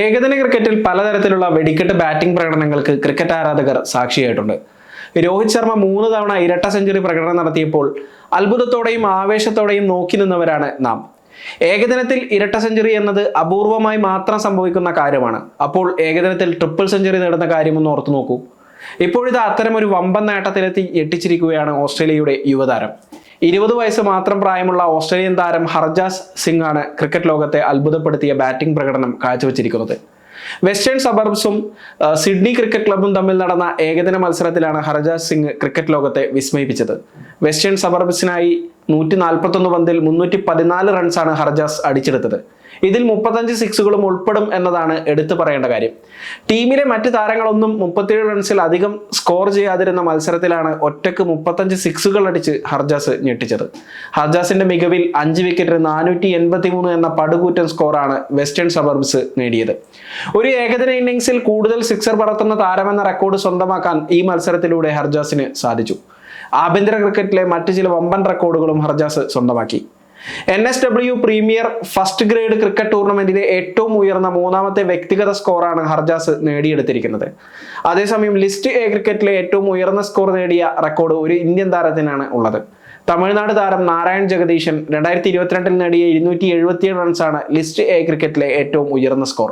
ഏകദിന ക്രിക്കറ്റിൽ പലതരത്തിലുള്ള വെടിക്കെട്ട് ബാറ്റിംഗ് പ്രകടനങ്ങൾക്ക് ക്രിക്കറ്റ് ആരാധകർ സാക്ഷിയായിട്ടുണ്ട്. രോഹിത് ശർമ്മ മൂന്ന് തവണ ഇരട്ട സെഞ്ചുറി പ്രകടനം നടത്തിയപ്പോൾ അത്ഭുതത്തോടെയും ആവേശത്തോടെയും നോക്കി നിന്നവരാണ് നാം. ഏകദിനത്തിൽ ഇരട്ട സെഞ്ചുറി എന്നത് അപൂർവമായി മാത്രം സംഭവിക്കുന്ന കാര്യമാണ്. അപ്പോൾ ഏകദിനത്തിൽ ട്രിപ്പിൾ സെഞ്ചുറി നേടുന്ന കാര്യമൊന്നും ഓർത്തു നോക്കൂ. ഇപ്പോഴിത് ഒരു വമ്പൻ നേട്ടത്തിലെത്തി എട്ടിച്ചിരിക്കുകയാണ് ഓസ്ട്രേലിയയുടെ യുവതാരം. ഇരുപത് വയസ്സ് മാത്രം പ്രായമുള്ള ഓസ്ട്രേലിയൻ താരം ഹർജാസ് സിംഗ് ആണ് ക്രിക്കറ്റ് ലോകത്തെ അത്ഭുതപ്പെടുത്തിയ ബാറ്റിംഗ് പ്രകടനം കാഴ്ചവെച്ചിരിക്കുന്നത്. വെസ്റ്റേൺ സബർബ്സും സിഡ്നി ക്രിക്കറ്റ് ക്ലബും തമ്മിൽ നടന്ന ഏകദിന മത്സരത്തിലാണ് ഹർജാസ് സിംഗ് ക്രിക്കറ്റ് ലോകത്തെ വിസ്മയിപ്പിച്ചത്. വെസ്റ്റേൺ സബർബ്സിനായി നൂറ്റി നാൽപ്പത്തൊന്ന് പന്തിൽ മുന്നൂറ്റി പതിനാല് റൺസാണ് ഹർജാസ് അടിച്ചെടുത്തത്. ഇതിൽ മുപ്പത്തഞ്ച് സിക്സുകളും ഉൾപ്പെടും എന്നതാണ് എടുത്തു പറയേണ്ട കാര്യം. ടീമിലെ മറ്റ് താരങ്ങളൊന്നും മുപ്പത്തിയേഴ് റൺസിൽ അധികം സ്കോർ ചെയ്യാതിരുന്ന മത്സരത്തിലാണ് ഒറ്റയ്ക്ക് മുപ്പത്തഞ്ച് സിക്സുകൾ അടിച്ച് ഹർജാസ് ഞെട്ടിച്ചത്. ഹർജാസിന്റെ മികവിൽ അഞ്ച് വിക്കറ്റിന് നാനൂറ്റി എൺപത്തി മൂന്ന് എന്ന പടുകൂറ്റൻ സ്കോറാണ് വെസ്റ്റേൺ സബർബ്സ് നേടിയത്. ഒരു ഏകദിന ഇന്നിംഗ്സിൽ കൂടുതൽ സിക്സർ പറത്തുന്ന താരമെന്ന റെക്കോർഡ് സ്വന്തമാക്കാൻ ഈ മത്സരത്തിലൂടെ ഹർജാസിന് സാധിച്ചു. ആഭ്യന്തര ക്രിക്കറ്റിലെ മറ്റ് ചില വമ്പൻ റെക്കോർഡുകളും ഹർജാസ് സ്വന്തമാക്കി. N S W premier first grade cricket ടൂർണമെന്റിലെ ഏറ്റവും ഉയർന്ന മൂന്നാമത്തെ വ്യക്തിഗത സ്കോറാണ് ഹർജാസ് നേടിയെടുത്തിരിക്കുന്നത്. അതേസമയം ലിസ്റ്റ് എ ക്രിക്കറ്റിലെ ഏറ്റവും ഉയർന്ന സ്കോർ നേടിയ റെക്കോർഡ് ഒരു ഇന്ത്യൻ താരത്തിനാണ് ഉള്ളത്. തമിഴ്നാട് താരം നാരായൺ ജഗദീശൻ രണ്ടായിരത്തി ഇരുപത്തിരണ്ടിൽ നേടിയ ഇരുന്നൂറ്റി എഴുപത്തിയേഴ് റൺസാണ് ലിസ്റ്റ് എ ക്രിക്കറ്റിലെ ഏറ്റവും ഉയർന്ന സ്കോർ.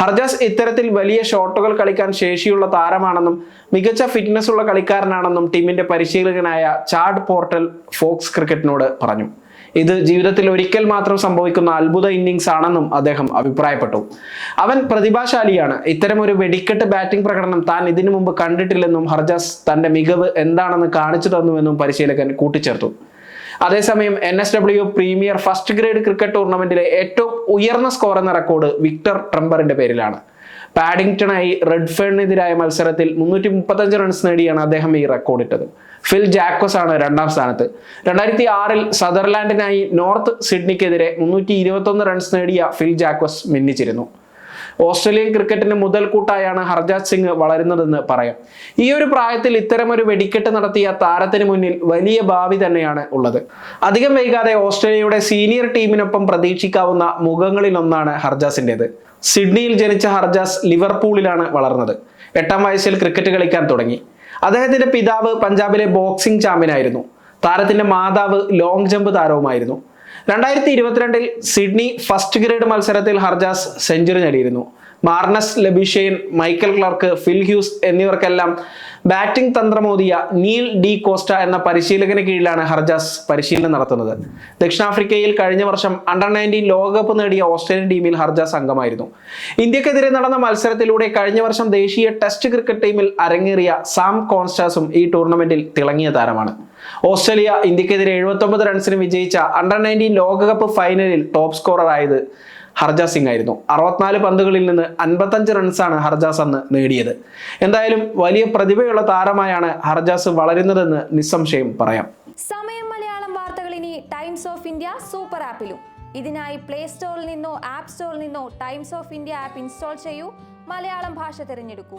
ഹർജാസ് ഇത്തരത്തിൽ വലിയ ഷോട്ടുകൾ കളിക്കാൻ ശേഷിയുള്ള താരമാണെന്നും മികച്ച ഫിറ്റ്നസ് ഉള്ള കളിക്കാരനാണെന്നും ടീമിന്റെ പരിശീലകനായ ചാഡ് പോർട്ടൽ ഫോക്സ് ക്രിക്കറ്റിനോട് പറഞ്ഞു. ഇത് ജീവിതത്തിൽ ഒരിക്കൽ മാത്രം സംഭവിക്കുന്ന അത്ഭുത ഇന്നിങ്സ് ആണെന്നും അദ്ദേഹം അഭിപ്രായപ്പെട്ടു. അവൻ പ്രതിഭാശാലിയാണ്. ഇത്തരം ഒരു വെടിക്കെട്ട് ബാറ്റിംഗ് പ്രകടനം താൻ ഇതിനു മുമ്പ് കണ്ടിട്ടില്ലെന്നും ഹർജാസ് തന്റെ മികവ് എന്താണെന്ന് കാണിച്ചു തന്നുവെന്നും പരിശീലകൻ കൂട്ടിച്ചേർത്തു. അതേസമയം N S W premier first grade cricket ടൂർണമെന്റിലെ ഏറ്റവും ഉയർന്ന സ്കോർ എന്ന റെക്കോർഡ് വിക്ടർ ട്രംബറിന്റെ പേരിലാണ്. പാഡിംഗ്ടണായി റെഡ്ഫേണിനെതിരായ മത്സരത്തിൽ മുന്നൂറ്റി മുപ്പത്തഞ്ച് റൺസ് നേടിയാണ് അദ്ദേഹം ഈ റെക്കോർഡ് ഇട്ടത്. ഫിൽ ജാക്കോസ് ആണ് രണ്ടാം സ്ഥാനത്ത്. രണ്ടായിരത്തി ആറിൽ സദർലാൻഡിനായി നോർത്ത് സിഡ്നിക്കെതിരെ മുന്നൂറ്റി ഇരുപത്തൊന്ന് റൺസ് നേടിയ ഫിൽ ജാക്കോസ് മിന്നിച്ചിരുന്നു. ഓസ്ട്രേലിയൻ ക്രിക്കറ്റിന് മുതൽക്കൂട്ടായാണ് ഹർജാത് സിംഗ് വളരുന്നതെന്ന് പറയാം. ഈ ഒരു പ്രായത്തിൽ ഇത്തരം ഒരു വെടിക്കെട്ട് നടത്തിയ താരത്തിന് മുന്നിൽ വലിയ ഭാവി തന്നെയാണ് ഉള്ളത്. അധികം വൈകാതെ ഓസ്ട്രേലിയയുടെ സീനിയർ ടീമിനൊപ്പം പ്രതീക്ഷിക്കാവുന്ന മുഖങ്ങളിലൊന്നാണ് ഹർജാസിന്റെത് സിഡ്നിയിൽ ജനിച്ച ഹർജാസ് ലിവർപൂളിലാണ് വളർന്നത്. എട്ടാം വയസ്സിൽ ക്രിക്കറ്റ് കളിക്കാൻ തുടങ്ങി. അദ്ദേഹത്തിന്റെ പിതാവ് പഞ്ചാബിലെ ബോക്സിംഗ് ചാമ്പ്യനായിരുന്നു. താരത്തിന്റെ മാതാവ് ലോങ് ജമ്പ് താരവുമായിരുന്നു. രണ്ടായിരത്തി ഇരുപത്തിരണ്ടിൽ സിഡ്നി ഫസ്റ്റ് ഗ്രേഡ് മത്സരത്തിൽ ഹർജാസ് സെഞ്ചുറി നേടിയിരുന്നു. Marnus Labuschagne Michael Clarke Phil Hughes എന്നിവർക്കെല്ലാം batting തന്ത്രമോദിയ നീൽ ഡി കോസ്റ്റ എന്ന പരിശീലകന് കീഴിലാണ് ഹർജാസ് പരിശീലനം നടത്തുന്നത്. ദക്ഷിണാഫ്രിക്കയിൽ കഴിഞ്ഞ വർഷം അണ്ടർ നയന്റീൻ ലോകകപ്പ് നേടിയ ഓസ്ട്രേലിയൻ ടീമിൽ ഹർജാസ് അംഗമായിരുന്നു. ഇന്ത്യക്കെതിരെ നടന്ന മത്സരത്തിലൂടെ കഴിഞ്ഞ വർഷം ദേശീയ ടെസ്റ്റ് ക്രിക്കറ്റ് ടീമിൽ അരങ്ങേറിയ സാം കോൺസ്റ്റാസും ഈ ടൂർണമെന്റിൽ തിളങ്ങിയ താരമാണ്. ഓസ്ട്രേലിയ ഇന്ത്യക്കെതിരെ എഴുപത്തൊമ്പത് റൺസിന് വിജയിച്ച അണ്ടർ നയന്റീൻ ലോകകപ്പ് ഫൈനലിൽ ടോപ്പ് സ്കോറർ ആയത് ഹർജ സിംഗ് ആയിരുന്നു. അറുപത്തിനാല് പന്തുകളിൽ നിന്ന് അൻപത്തഞ്ച് റൺസാണ് ഹർജാസ് അന്ന് നേടിയത്. എന്തായാലും വലിയ പ്രതിഭയുള്ള താരമായാണ് ഹർജാസ് വളരുന്നതെന്ന് നിസ്സംശയം പറയാം. സമയം മലയാളം വാർത്തകൾ ഇനി ടൈംസ് ഓഫ് ഇന്ത്യ സൂപ്പർ ആപ്പിലും ഇതിനായി പ്ലേ സ്റ്റോറിൽ നിന്നോ ആപ്പ് സ്റ്റോറിൽ നിന്നോ Times of India app install ചെയ്യൂ. മലയാളം ഭാഷ തിരഞ്ഞെടുക്കൂ.